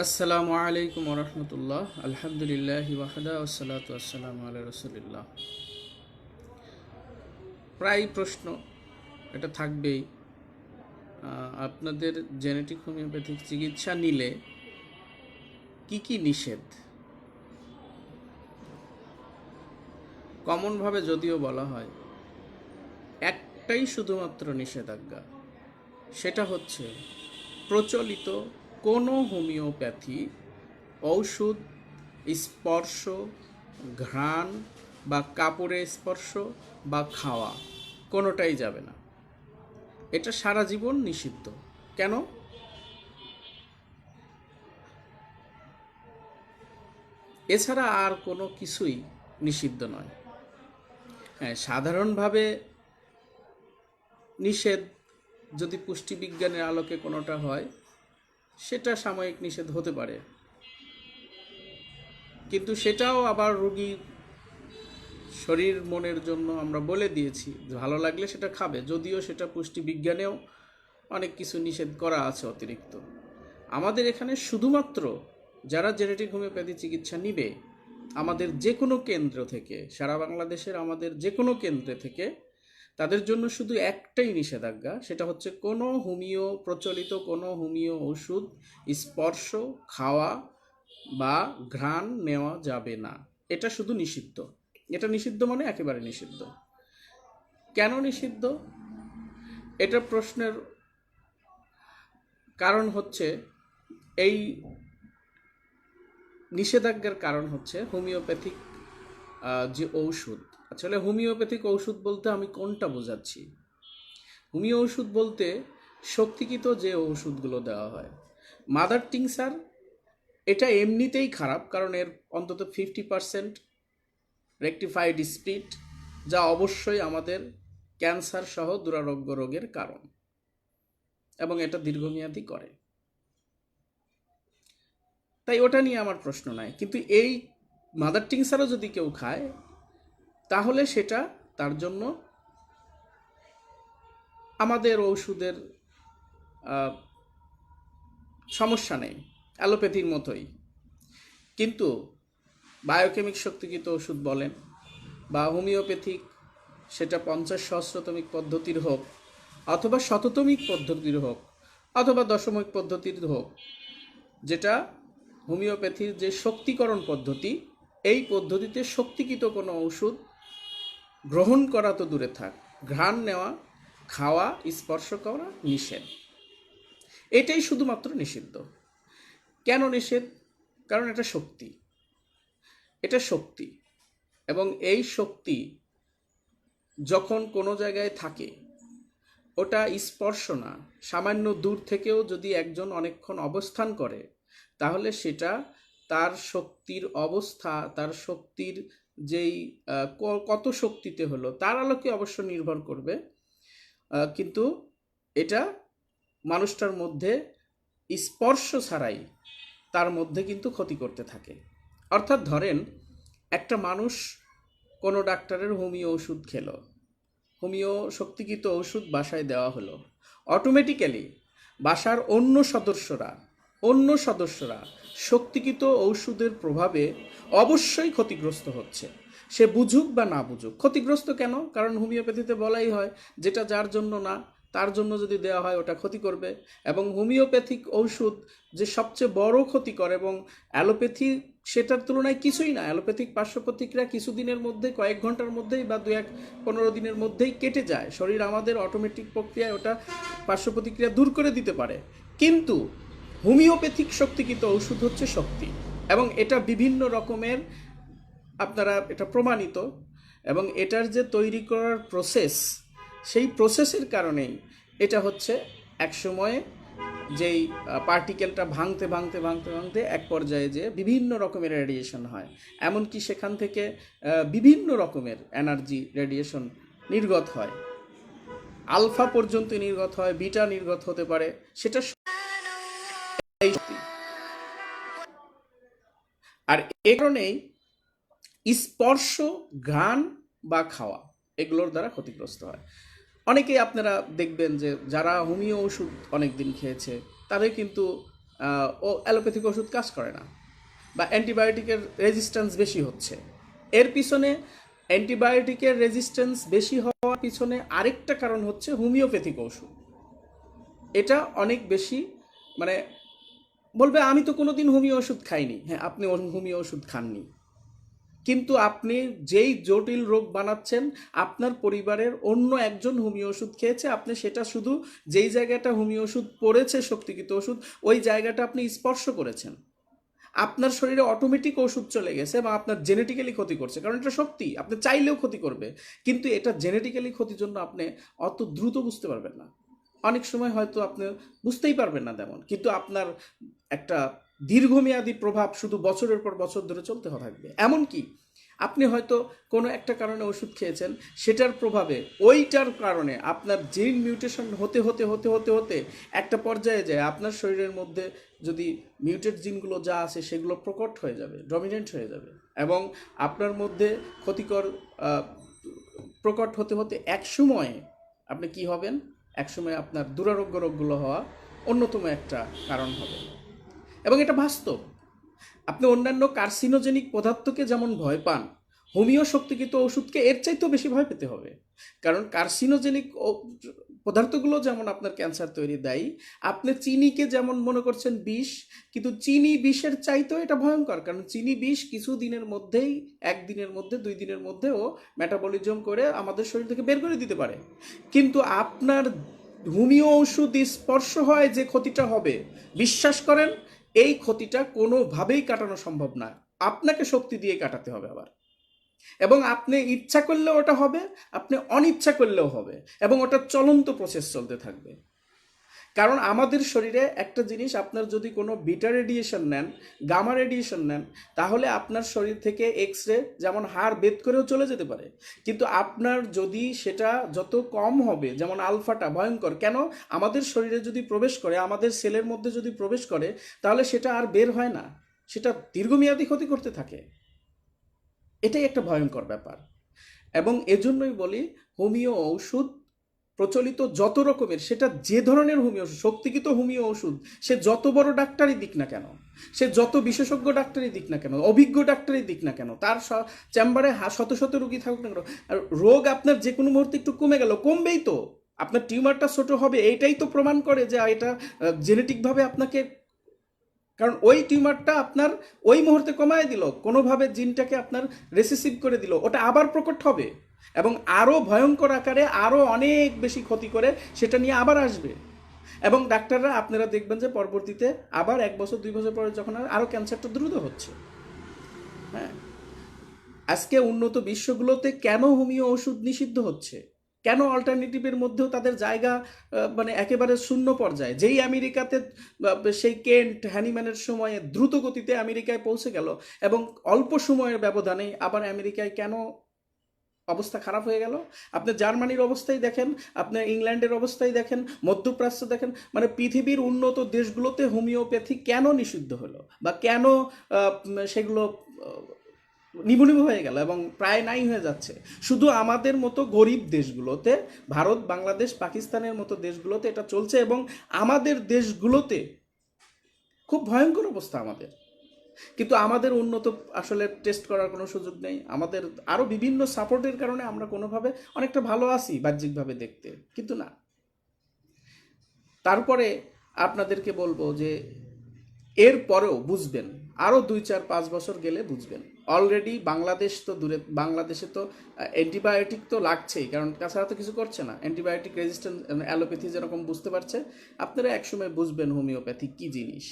আসসালামু আলাইকুম রহমতুল্লাহ। আলহামদুলিল্লাহ ওয়াহদা ওসালাত আসসালাম আল্লাহ রসুলিল্লাহ। প্রায় প্রশ্ন এটা থাকবেই। আপনাদের জেনেটিক হোমিওপ্যাথিক চিকিৎসা নিলে কি কি নিষেধ? কমনভাবে যদিও বলা হয়, একটাই শুধুমাত্র নিষেধাজ্ঞা, সেটা হচ্ছে প্রচলিত কোনো হোমিওপ্যাথি, ঔষধ, স্পর্শ, ঘ্রাণ বা কাপড়ে স্পর্শ বা খাওয়া কোনোটাই যাবে না। এটা সারা জীবন নিষিদ্ধ। কেন? এছাড়া আর কোনো কিছুই নিষিদ্ধ নয়। হ্যাঁ সাধারণভাবে নিষেধ যদি পুষ্টিবিজ্ঞানের আলোকে কোনোটা হয় সেটা সাময়িক নিষেধ হতে পারে। কিন্তু সেটাও আবার রোগীর শরীর, মনের জন্য আমরা বলে দিয়েছি ভালো লাগলে সেটা খাবে। যদিও সেটা পুষ্টিবিজ্ঞানেও অনেক কিছু নিষেধ করা আছে অতিরিক্ত। আমাদের এখানে শুধুমাত্র যারা জেনেটিক হোমিওপ্যাথি চিকিৎসা নিবে, আমাদের যে কোনো কেন্দ্র থেকে, সারা বাংলাদেশের আমাদের যে কোনো কেন্দ্রে থেকে তাদের জন্য শুধু একটাই নিষেধাজ্ঞা, সেটা হচ্ছে কোনো হোমিও প্রচলিত, কোনো হোমিও ওষুধ স্পর্শ, খাওয়া বা ঘ্রাণ নেওয়া যাবে না। এটা শুধু নিষিদ্ধ। এটা নিষিদ্ধ মানে একেবারে নিষিদ্ধ। কেন নিষিদ্ধ? এটা প্রশ্নের কারণ হচ্ছে, এই নিষেধাজ্ঞার কারণ হচ্ছে হোমিওপ্যাথিক যে ঔষধ আসলে হোমিওপ্যাথিক ঔষধ বলতে আমি কোনটা বোঝাচ্ছি? হোমিও ওষুধ বলতে শক্তিকৃত যে ওষুধগুলো দেওয়া হয়। মাদার টিংসার, এটা এমনিতেই খারাপ, কারণ এর অন্তত ফিফটি পারসেন্ট রেকটিফাইড স্পিড যা অবশ্যই আমাদের ক্যান্সার সহ দুরারোগ্য রোগের কারণ, এবং এটা দীর্ঘমেয়াদী করে। তাই ওটা নিয়ে আমার প্রশ্ন নাই, কিন্তু এই মাদার টিংসারও যদি কেউ খায় তাহলে সেটা তার জন্য আমাদের ওষুধের সমস্যা নেই, অ্যালোপ্যাথির মতোই। কিন্তু বায়োকেমিক শক্তিকৃত ওষুধ বলেন বা হোমিওপ্যাথিক, সেটা পঞ্চাশ সহস্রতমিক পদ্ধতির হোক অথবা শততমিক পদ্ধতির হোক অথবা দশমিক পদ্ধতির হোক, যেটা হোমিওপ্যাথির যে শক্তিকরণ পদ্ধতি, এই পদ্ধতিতে শক্তিকৃত কোনো ওষুধ গ্রহণ করা তো দূরে থাক, ঘ্রাণ নেওয়া, খাওয়া, স্পর্শ করা নিষেধ। এটাই শুধুমাত্র নিষিদ্ধ। কেন নিষেধ? কারণ এটা শক্তি। এটা শক্তি। এবং এই শক্তি যখন কোনো জায়গায় থাকে, ওটা স্পর্শ না। সামান্য দূর থেকেও যদি একজন অনেকক্ষণ অবস্থান করে, তাহলে সেটা তার শক্তির অবস্থা, তার শক্তির যেই কত শক্তিতে হলো, তার আলোকে অবশ্য নির্ভর করবে। কিন্তু এটা মানুষটার মধ্যে স্পর্শ ছাড়াই তার মধ্যে কিন্তু ক্ষতি করতে থাকে। অর্থাৎ ধরেন, একটা মানুষ কোনো ডাক্তারের হোমিও ওষুধ খেলো, হোমিও শক্তিকৃত ওষুধ বাসায় দেওয়া হলো। অটোমেটিক্যালি বাসার অন্য সদস্যরা অন্য সদস্যরা শক্তিকৃত ঔষধের প্রভাবে অবশ্যই ক্ষতিগ্রস্ত হচ্ছে। সে বুঝুক বা না বুঝুক। ক্ষতিগ্রস্ত কেন? কারণ হোমিওপ্যাথিতে বলাই হয়, যেটা যার জন্য না, তার জন্য যদি দেওয়া হয় ওটা ক্ষতি করবে। এবং হোমিওপ্যাথিক ঔষধ যে সবচেয়ে বড় ক্ষতিকর এবং অ্যালোপ্যাথি সেটার তুলনায় কিছুই না, অ্যালোপ্যাথিক পার্শ্ব প্রতিক্রিয়া কিছুদিনের মধ্যে, কয়েক ঘণ্টার মধ্যেই বা দু এক পনেরো দিনের মধ্যেই কেটে যায়। শরীর আমাদের অটোমেটিক প্রক্রিয়ায় ওটা পার্শ্ব প্রতিক্রিয়া দূর করে দিতে পারে। কিন্তু হোমিওপ্যাথিক শক্তিকৃত ওষুধ হচ্ছে শক্তি। এবং এটা বিভিন্ন রকমের আপনারা, এটা প্রমাণিত। এবং এটার যে তৈরি করার প্রসেস সেই প্রসেসের কারণেই এটা হচ্ছে এক সময়ে যেই পার্টিকেলটা ভাঙতে ভাঙতে ভাঙতে ভাঙতে এক পর্যায়ে যে বিভিন্ন রকমের রেডিয়েশন হয়। এমনকি সেখান থেকে বিভিন্ন রকমের এনার্জি রেডিয়েশন নির্গত হয়। আলফা পর্যন্ত নির্গত হয়, বিটা নির্গত হতে পারে। সেটা আর এ কারণেই স্পর্শ, ঘ্রাণ বা খাওয়া এগুলোর দ্বারা ক্ষতিগ্রস্ত হয়। অনেকেই আপনারা দেখবেন যে যারা হোমিও ওষুধ অনেক দিন খেয়েছে, তাদের কিন্তু ও অ্যালোপ্যাথিক ওষুধ কাজ করে না বা অ্যান্টিবায়োটিকের রেজিস্ট্যান্স বেশি হচ্ছে। এর পিছনে অ্যান্টিবায়োটিকের রেজিস্ট্যান্স বেশি হওয়ার পিছনে আরেকটা কারণ হচ্ছে হোমিওপ্যাথিক ওষুধ। এটা অনেক বেশি মানে বলবে, আমি তো কোনোদিন হোমিও ওষুধ খাইনি। হ্যাঁ আপনি হোমিও ওষুধ খাননি। কিন্তু আপনি যেই জটিল রোগ বানাচ্ছেন, আপনার পরিবারের অন্য একজন হোমিও ওষুধ খেয়েছে, আপনি সেটা শুধু যেই জায়গাটা হোমিও ওষুধ পড়েছে, শক্তিকৃত ওষুধ, ওই জায়গাটা আপনি স্পর্শ করেছেন। আপনার শরীরে অটোমেটিক ওষুধ চলে গেছে বা আপনার জেনেটিক্যালি ক্ষতি করছে, কারণ এটা শক্তি আপনি চাইলেও ক্ষতি করবে। কিন্তু এটা জেনেটিক্যালি ক্ষতির জন্য আপনি অত দ্রুত বুঝতে পারবেন না। অনেক সময় হয়তো আপনি বুঝতেই পারবেন না তেমন। কিন্তু আপনার একটা দীর্ঘমেয়াদী প্রভাব শুধু বছরের পর বছর ধরে চলতে থাকবে। এমনকি আপনি হয়তো কোনো একটা কারণে ওষুধ খেয়েছেন, সেটার প্রভাবে ওইটার কারণে আপনার জিন মিউটেশন হতে হতে হতে হতে হতে একটা পর্যায়ে যায়, আপনার শরীরের মধ্যে যদি মিউটেড জিনগুলো যা আছে সেগুলো প্রকট হয়ে যাবে ডমিনেন্ট হয়ে যাবে এবং আপনার মধ্যে ক্ষতিকর প্রকট হতে হতে এক সময়ে আপনি কি হবেন? একসময় আপনার দুরারোগ্য রোগগুলো হওয়া অন্যতম একটা কারণ হবে। এবং এটা বাস্তব। আপনি অন্যান্য কার্সিনোজেনিক পদার্থকে যেমন ভয় পান হোমিও শক্তিকৃত ওষুধকে এর চাইতেও বেশি ভয় পেতে হবে। কারণ কার্সিনোজেনিক পদার্থগুলো যেমন আপনার ক্যান্সার তৈরি দেয়, আপনি চিনিকে যেমন মনে করছেন বিষ, কিন্তু চিনি বিষের চাইতেও এটা ভয়ঙ্কর। কারণ চিনি বিষ কিছু দিনের মধ্যেই একদিনের মধ্যে, দুই দিনের মধ্যেও মেটাবলিজম করে আমাদের শরীর থেকে বের করে দিতে পারে। কিন্তু আপনার হোমিও ওষুধ স্পর্শ হয় যে ক্ষতিটা হবে, বিশ্বাস করেন, এই ক্ষতিটা কোনোভাবেই কাটানো সম্ভব না। আপনাকে শক্তি দিয়ে কাটাতে হবে আবার। এবং আপনি ইচ্ছা করলেও ওটা হবে, আপনি অনিচ্ছা করলেও হবে এবং ওটা চলন্ত প্রসেস চলতে থাকবে। কারণ আমাদের শরীরে একটা জিনিস, আপনার যদি কোনো বিটা রেডিয়েশন নেন গামা রেডিয়েশন নেন, তাহলে আপনার শরীর থেকে এক্স রে যেমন হাড় বেদ করেও চলে যেতে পারে। কিন্তু আপনার যদি সেটা যত কম হবে, যেমন আলফাটা ভয়ঙ্কর, কেন? আমাদের শরীরে যদি প্রবেশ করে, আমাদের সেলের মধ্যে যদি প্রবেশ করে, তাহলে সেটা আর বের হয় না। সেটা দীর্ঘমেয়াদী ক্ষতি করতে থাকে। এটাই একটা ভয়ঙ্কর ব্যাপার। এবং এজন্যই বলি, হোমিও ঔষধ প্রচলিত যত রকমের, সেটা যে ধরনের হোমিও ওষুধ শক্তিকৃত হোমিও ওষুধ সে যত বড় ডাক্তারই দিক না কেন, সে যত বিশেষজ্ঞ ডাক্তারই দিক না কেন, অভিজ্ঞ ডাক্তারই দিক না কেন, তার চেম্বারে শত শত রুগী থাকুক না কেন, আর রোগ আপনার যে কোনো মুহূর্তে একটু কমে গেল, কমবেই তো। আপনার টিউমারটা ছোট হবে, এইটাই তো প্রমাণ করে যে এটা জেনেটিকভাবে আপনাকে কারণ ওই টিউমারটা আপনার ওই মুহূর্তে কমায় দিল, কোনোভাবে জিনটাকে আপনার রেসিসিভ করে দিল, ওটা আবার প্রকট হবে। এবং আরও ভয়ঙ্কর আকারে আরও অনেক বেশি ক্ষতি করে সেটা নিয়ে আবার আসবে। এবং ডাক্তাররা আপনারা দেখবেন যে পরবর্তীতে আবার এক বছর, দুই বছর পরে যখন আরও ক্যান্সারটা দ্রুত হচ্ছে। হ্যাঁ। আজকে উন্নত বিশ্বগুলোতে কেন হোমিও ওষুধ নিষিদ্ধ হচ্ছে? কেন অল্টারনেটিভের মধ্যেও তাদের জায়গা মানে একেবারে শূন্য পর্যায়ে? যেই আমেরিকাতে সেই কেন্ট হ্যানিম্যানের সময়ে দ্রুত গতিতে আমেরিকায় পৌঁছে গেল এবং অল্প সময়ের ব্যবধানে আবার আমেরিকায় কেন অবস্থা খারাপ হয়ে গেল? আপনি জার্মানির অবস্থায় দেখেন, আপনি ইংল্যান্ডের অবস্থায় দেখেন, মধ্যপ্রাচ্য দেখেন মানে পৃথিবীর উন্নত দেশগুলোতে হোমিওপ্যাথি কেন নিষিদ্ধ হলো? বা কেন সেগুলো নিভু নিভু হয়ে গেল এবং প্রায় নাই হয়ে যাচ্ছে। শুধু আমাদের মতো গরিব দেশগুলোতে, ভারত, বাংলাদেশ, পাকিস্তানের মতো দেশগুলোতে এটা চলছে এবং আমাদের দেশগুলোতে খুব ভয়ঙ্কর অবস্থা আমাদের। কিন্তু আমাদের উন্নত আসলে টেস্ট করার কোনো সুযোগ নেই। আমাদের আরও বিভিন্ন সাপোর্টের কারণে আমরা কোনোভাবে অনেকটা ভালো আছি বাহ্যিকভাবে দেখতে। কিন্তু না। তারপরে আপনাদেরকে বলব যে এর পরেও বুঝবেন। আরও দুই, চার, পাঁচ বছর গেলে বুঝবেন। অলরেডি বাংলাদেশ তো দূরে, বাংলাদেশে তো অ্যান্টিবায়োটিক তো লাগছেই, কারণ তাছাড়া তো কিছু করছে না। অ্যান্টিবায়োটিক রেজিস্ট্যান্ট অ্যালোপ্যাথি যেরকম বুঝতে পারছে, আপনারা একসময় বুঝবেন হোমিওপ্যাথি কী জিনিস।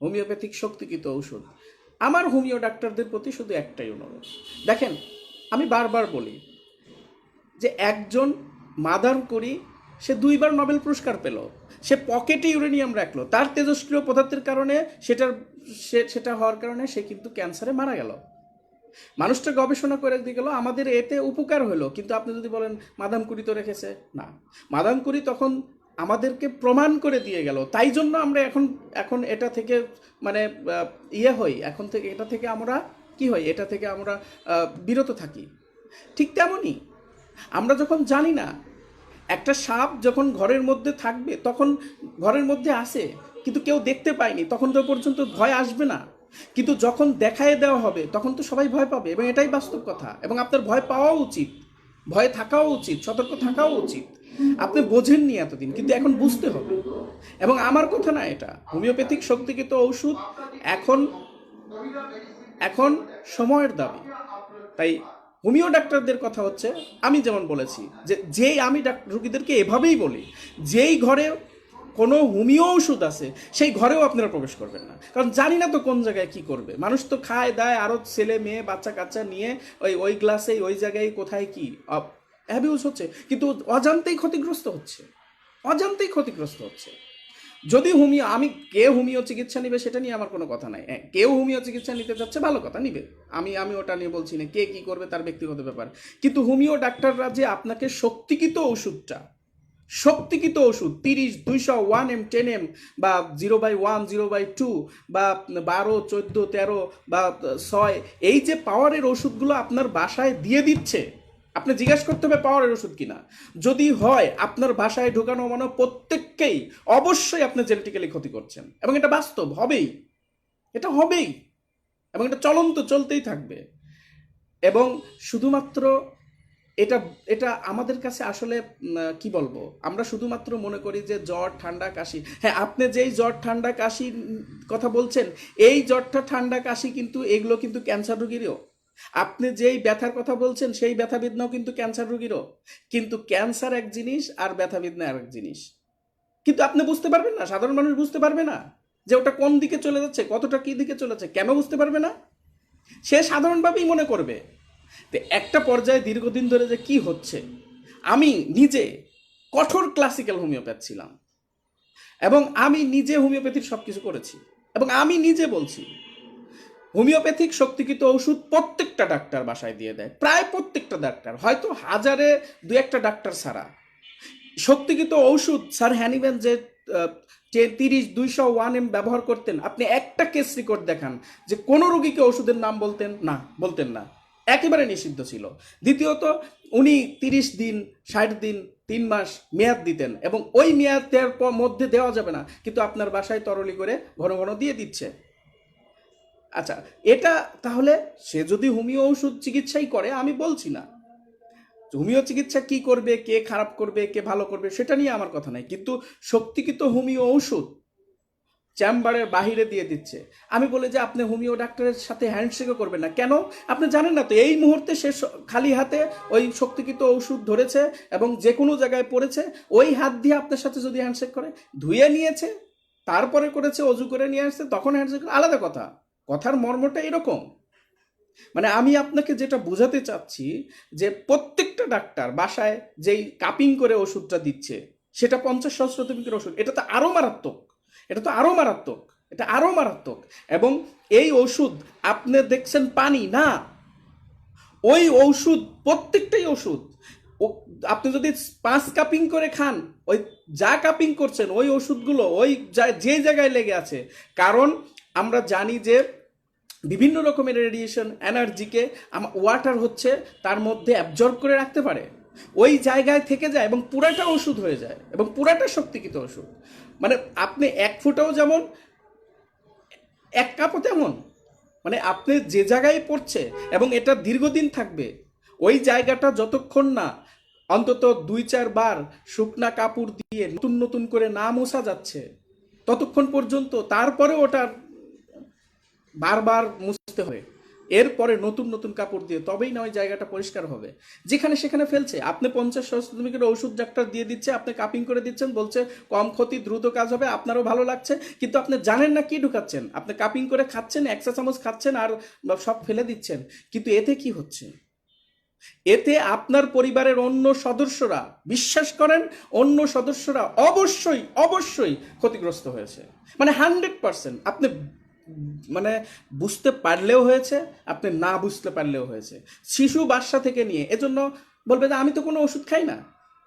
হোমিওপ্যাথিক শক্তিকৃত ঔষধ। আমার হোমিও ডাক্তারদের প্রতি শুধু একটাই অনুরোধ। দেখেন, আমি বারবার বলি যে একজন মাদার করি সে দুইবার নোবেল পুরস্কার পেল। সে পকেটে ইউরেনিয়াম রাখল। তার তেজস্ক্রিয় পদার্থের কারণে সেটার সেটা হওয়ার কারণে সে কিন্তু ক্যান্সারে মারা গেল। মানুষটা গবেষণা করে দিয়ে গেল, আমাদের এতে উপকার হলো। কিন্তু আপনি যদি বলেন, মাদাম কুড়ি তো রেখেছে। না। মাদাম কুড়ি তখন আমাদেরকে প্রমাণ করে দিয়ে গেল। তাই জন্য আমরা এখন এখন এটা থেকে মানে ইয়ে হই। এখন থেকে, এটা থেকে আমরা কি হই? এটা থেকে আমরা বিরত থাকি। ঠিক তেমনই। আমরা যখন জানি না একটা সাপ যখন ঘরের মধ্যে থাকবে, তখন ঘরের মধ্যে আসে, কিন্তু কেউ দেখতে পায়নি, তখন তো পর্যন্ত ভয় আসবে না। কিন্তু যখন দেখায় দেওয়া হবে, তখন তো সবাই ভয় পাবে, এবং এটাই বাস্তব কথা। এবং আপনার ভয় পাওয়া উচিত, ভয় থাকাও উচিত, সতর্ক থাকাও উচিত। আপনি বোঝেননি এতদিন, কিন্তু এখন বুঝতে হবে। এবং আমার কথা না এটা, হোমিওপ্যাথিক শক্তিকৃত ঔষধ এখন এখন সময়ের দাবি। তাই হোমিও ডাক্তারদের কথা হচ্ছে, আমি যেমন বলেছি, যে যেই আমি রুগীদেরকে এভাবেই বলি, যেই ঘরে কোনো হোমিও ওষুধ আছে, সেই ঘরেও আপনারা প্রবেশ করবেন না। কারণ জানি না তো কোন জায়গায় কি করবে। মানুষ তো খায়, দায় আরও ছেলে, মেয়ে, বাচ্চা, কাচ্চা নিয়ে ওই ওই গ্লাসে ওই জায়গায় কোথায় কি অ্যাবিউজ হচ্ছে। কিন্তু অজান্তেই ক্ষতিগ্রস্ত হচ্ছে। অজান্তেই ক্ষতিগ্রস্ত হচ্ছে। যদি হোমিও আমি কে হোমিও চিকিৎসা নিবে সেটা নিয়ে আমার কোনো কথা নাই। হ্যাঁ, কেউ হোমিও চিকিৎসা নিতে চাচ্ছে ভালো কথা নিবে। আমি আমি ওটা নিয়ে বলছি না কে কি করবে তার ব্যক্তিগত ব্যাপার। কিন্তু হোমিও ডাক্তাররা যে আপনাকে শক্তিকৃত ওষুধটা শক্তিকৃত ওষুধ তিরিশ দুইশো ওয়ান এম টেন এম বা zero by one zero by two বা বারো চোদ্দ তেরো বা ছয় এই যে পাওয়ারের ওষুধগুলো আপনার বাসায় দিয়ে দিচ্ছে আপনি জিজ্ঞাসা করতে হবে পাওয়ারের ওষুধ কিনা। যদি হয়, আপনার বাসায় ঢোকানো মানে প্রত্যেককেই অবশ্যই আপনি জেনেটিক্যালি ক্ষতি করছেন। এবং এটা বাস্তব, হবেই। এটা হবেই। এবং এটা চলন্ত, চলতেই থাকবে। এবং শুধুমাত্র এটা এটা আমাদের কাছে আসলে কি বলব? আমরা শুধুমাত্র মনে করি যে জ্বর, ঠান্ডা, কাশি। হ্যাঁ আপনি যেই জ্বর, ঠান্ডা কাশি কথা বলছেন, এই জ্বরটা, ঠান্ডা, কাশি কিন্তু, এগুলো কিন্তু ক্যান্সার রোগীরও। আপনি যেই ব্যথার কথা বলছেন, সেই ব্যথা বেদনাও কিন্তু ক্যান্সার রোগীরও। কিন্তু ক্যান্সার এক জিনিস আর ব্যথা বেদনা আর এক জিনিস। কিন্তু আপনি বুঝতে পারবেন না, সাধারণ মানুষ বুঝতে পারবে না যে ওটা কোন দিকে চলে যাচ্ছে, কতটা কী দিকে চলেছে কেন বুঝতে পারবে না? সে সাধারণভাবেই মনে করবে তো একটা পর্যায়ে দীর্ঘদিন ধরে যে কি হচ্ছে, আমি নিজে কঠোর ক্লাসিক্যাল হোমিওপ্যাথ ছিলাম। এবং আমি নিজে হোমিওপ্যাথির সব কিছু করেছি। এবং আমি নিজে বলছি হোমিওপ্যাথিক শক্তিকৃত ওষুধ প্রত্যেকটা ডাক্তার বাসায় দিয়ে দেয়। প্রায় প্রত্যেকটা ডাক্তার। হয়তো হাজারে দু একটা ডাক্তার ছাড়া। শক্তিকৃত ঔষধ স্যার হ্যানিম্যান যে তিরিশ, দুইশো ওয়ান এম ব্যবহার করতেন, আপনি একটা কেস রেকর্ড দেখান যে কোনো রোগীকে ওষুধের নাম বলতেন? না বলতেন না। একেবারে নিষিদ্ধ ছিল। দ্বিতীয়ত, উনি তিরিশ দিন, ষাট দিন, তিন মাস মেয়াদ দিতেন এবং ওই মেয়াদ দেওয়ার পর মধ্যে দেওয়া যাবে না। কিন্তু আপনার বাসায় তরলি করে ঘন ঘন দিয়ে দিচ্ছে। আচ্ছা এটা তাহলে সে যদি হোমিও ওষুধ চিকিৎসাই করে, আমি বলছি না। হোমিও চিকিৎসা কি করবে, কে খারাপ করবে, কে ভালো করবে, সেটা নিয়ে আমার কথা নাই। কিন্তু শক্তিকৃত হোমিও ঔষধ চেম্বারের বাহিরে দিয়ে দিচ্ছে। আমি বলি যে, আপনি হোমিও ডাক্তারের সাথে হ্যান্ডশেকও করবেন না। কেন? আপনি জানেন না তো, এই মুহূর্তে সে খালি হাতে ওই শক্তিকৃত ওষুধ ধরেছে এবং যে কোনো জায়গায় পড়েছে, ওই হাত দিয়ে আপনার সাথে যদি হ্যান্ডশেক করে, ধুয়ে নিয়েছে, তারপরে করেছে, অজু করে নিয়ে আসছে, তখন হ্যান্ডশেক আলাদা কথা। কথার মর্মটা এরকম। মানে আমি আপনাকে যেটা বোঝাতে চাচ্ছি যে প্রত্যেকটা ডাক্তার বাসায় যেই কাপিং করে ওষুধটা দিচ্ছে, সেটা পঞ্চাশ সহস্রতমিকের ওষুধ, এটা তো আরও মারাত্মক, এটা তো আরও মারাত্মক, এটা আরও মারাত্মক। এবং এই ওষুধ আপনি দেখছেন পানি, না। ওই ওষুধ, প্রত্যেকটাই ওষুধ আপনি যদি পাঁচ কাপিং করে খান, ওই যা কাপিং করছেন, ওই ওষুধগুলো, ওই যে জায়গায় লেগে আছে, কারণ আমরা জানি যে বিভিন্ন রকমের রেডিয়েশন এনার্জিকে ওয়াটার হচ্ছে তার মধ্যে অ্যাবজর্ব করে রাখতে পারে। ওই জায়গায় থেকে যায় এবং পুরাটা ওষুধ হয়ে যায় এবং পুরাটা শক্তিকৃত ওষুধ। মানে আপনি এক ফুটাও যেমন, এক কাপও তেমন। মানে আপনি যে জায়গায় পড়ছে এবং এটা দীর্ঘদিন থাকবে, ওই জায়গাটা যতক্ষণ না অন্তত দুই চার বার শুকনা কাপড় দিয়ে নতুন নতুন করে না মোছা যাচ্ছে, ততক্ষণ পর্যন্ত তারপরে ওটার বারবার মুছতে হবে। এরপরে নতুন নতুন কাপড় দিয়ে তবেই না ওই জায়গাটা পরিষ্কার হবে। যেখানে সেখানে ফেলছে। আপনি পঞ্চাশ সহস্রমিকের ওষুধ ডাক্তার দিয়ে দিচ্ছে, আপনি কাপিং করে দিচ্ছেন, বলছে কম ক্ষতি, দ্রুত কাজ হবে, আপনারও ভালো লাগছে। কিন্তু আপনি জানেন না কি ঢুকাচ্ছেন। আপনি কাপিং করে খাচ্ছেন একশো চামচ খাচ্ছেন আর সব ফেলে দিচ্ছেন। কিন্তু এতে কি হচ্ছে? এতে আপনার পরিবারের অন্য সদস্যরা, বিশ্বাস করেন, অন্য সদস্যরা অবশ্যই অবশ্যই ক্ষতিগ্রস্ত হয়েছে। মানে হান্ড্রেড পার্সেন্ট। আপনি মানে বুঝতে পারলেও হয়েছে, আপনি না বুঝতে পারলেও হয়েছে। শিশু বাচ্চা থেকে নিয়ে, এজন্য বলবে যে, আমি তো কোনো ওষুধ খাই না।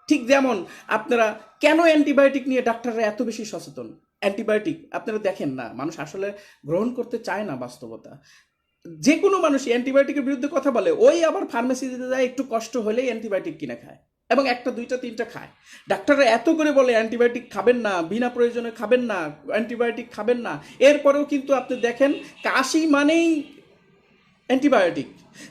ঠিক যেমন আপনারা কেন অ্যান্টিবায়োটিক নিয়ে ডাক্তাররা এত বেশি সচেতন? অ্যান্টিবায়োটিক, আপনারা দেখেন না, মানুষ আসলে গ্রহণ করতে চায় না বাস্তবতা। যে কোনো মানুষ অ্যান্টিবায়োটিকের বিরুদ্ধে কথা বলে, ওই আবার ফার্মেসিতে যায়, একটু কষ্ট হলেই অ্যান্টিবায়োটিক কিনে খায়। এবং একটা, দুইটা, তিনটা খায়। ডাক্তাররা এত করে বলে, অ্যান্টিবায়োটিক খাবেন না, বিনা প্রয়োজনে খাবেন না, অ্যান্টিবায়োটিক খাবেন না। এরপরেও কিন্তু আপনি দেখেন, কাশি মানেই অ্যান্টিবায়োটিক।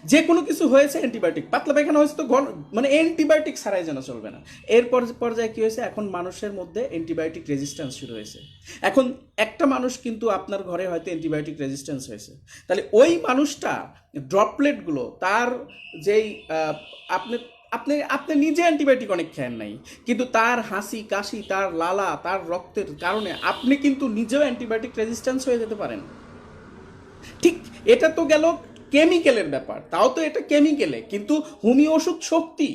যে কোনো কিছু হয়েছে অ্যান্টিবায়োটিক। পাতলা পায়খানা হয়েছে তো ঘন মানে অ্যান্টিবায়োটিক ছাড়াই যেন চলবে না। এর পর- পর্যায়ে কী হয়েছে? এখন মানুষের মধ্যে অ্যান্টিবায়োটিক রেজিস্ট্যান্স শুরু হয়েছে। এখন একটা মানুষ কিন্তু আপনার ঘরে হয়তো অ্যান্টিবায়োটিক রেজিস্ট্যান্স হয়েছে। তাহলে ওই মানুষটা ড্রপলেটগুলো তার যেই আপনি আপনি আপনি নিজে অ্যান্টিবায়োটিক অনেক খেয়েন নাই, কিন্তু তার হাসি, কাশি, তার লালা, তার রক্তের কারণে আপনি কিন্তু নিজেও অ্যান্টিবায়োটিক রেজিস্ট্যান্স হয়ে যেতে পারেন। ঠিক এটা তো গেল কেমিক্যালের ব্যাপার, তাও তো এটা কেমিক্যালে কিন্তু হোমিও ওষুধ শক্তি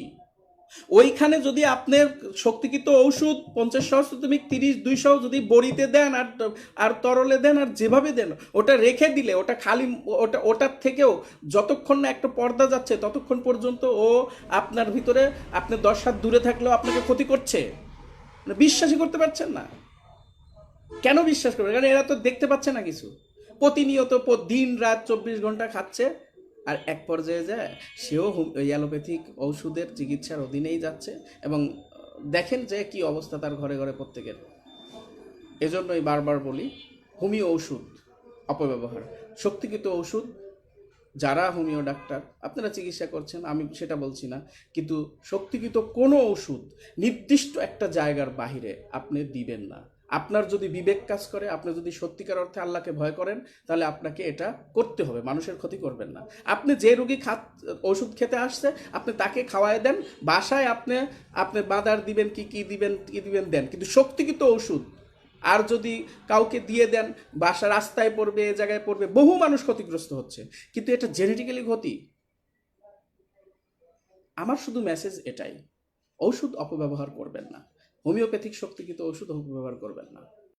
ওইখানে যদি আপনার শক্তিকৃত ঔষধ পঞ্চাশ সহস্রতমিক তিরিশ দুইশো যদি বড়িতে দেন আর আর তরলে দেন আর যেভাবে দেন, ওটা রেখে দিলে, ওটা খালি ওটা, ওটার থেকেও যতক্ষণ না একটা পর্দা যাচ্ছে, ততক্ষণ পর্যন্ত ও আপনার ভিতরে, আপনি দশ হাত দূরে থাকলেও আপনাকে ক্ষতি করছে। মানে বিশ্বাসই করতে পারছেন না। কেন বিশ্বাস করবে কারণ এরা তো দেখতে পাচ্ছে না কিছু। প্রতিনিয়ত দিন রাত চব্বিশ ঘণ্টা খাচ্ছে। আর এক পর্যায়ে যায়, সেও অ্যালোপ্যাথিক ঔষধের চিকিৎসার অধীনেই যাচ্ছে এবং দেখেন যে কি অবস্থা তার ঘরে ঘরে প্রত্যেকের। এজন্যই বারবার বলি, হোমিও ওষুধ অপব্যবহার। শক্তিকৃত ওষুধ যারা হোমিও ডাক্তার, আপনারা চিকিৎসা করছেন, আমি সেটা বলছি না, কিন্তু শক্তিকৃত কোনো ওষুধ নির্দিষ্ট একটা জায়গার বাহিরে আপনি দিবেন না। আপনার যদি বিবেক কাজ করে, আপনি যদি সত্যিকার অর্থে আল্লাহকে ভয় করেন, তাহলে আপনাকে এটা করতে হবে, মানুষের ক্ষতি করবেন না। আপনি যে রুগী খাত, ওষুধ খেতে আসছে, আপনি তাকে খাওয়ায় দেন, বাসায় আপনি আপনি বাদার দিবেন, কি কি দিবেন কি দিবেন, দেন। কিন্তু শক্তিকৃত ওষুধ, আর যদি কাউকে দিয়ে দেন, বাসা রাস্তায় পড়বে, এ জায়গায় পড়বে, বহু মানুষ ক্ষতিগ্রস্ত হচ্ছে। কিন্তু এটা জেনেটিক্যালি ক্ষতি। আমার শুধু মেসেজ এটাই ঔষধ অপব্যবহার করবেন না। হোমিওপ্যাথিক শক্তিকৃত ওষুধ ব্যবহার করবেন না।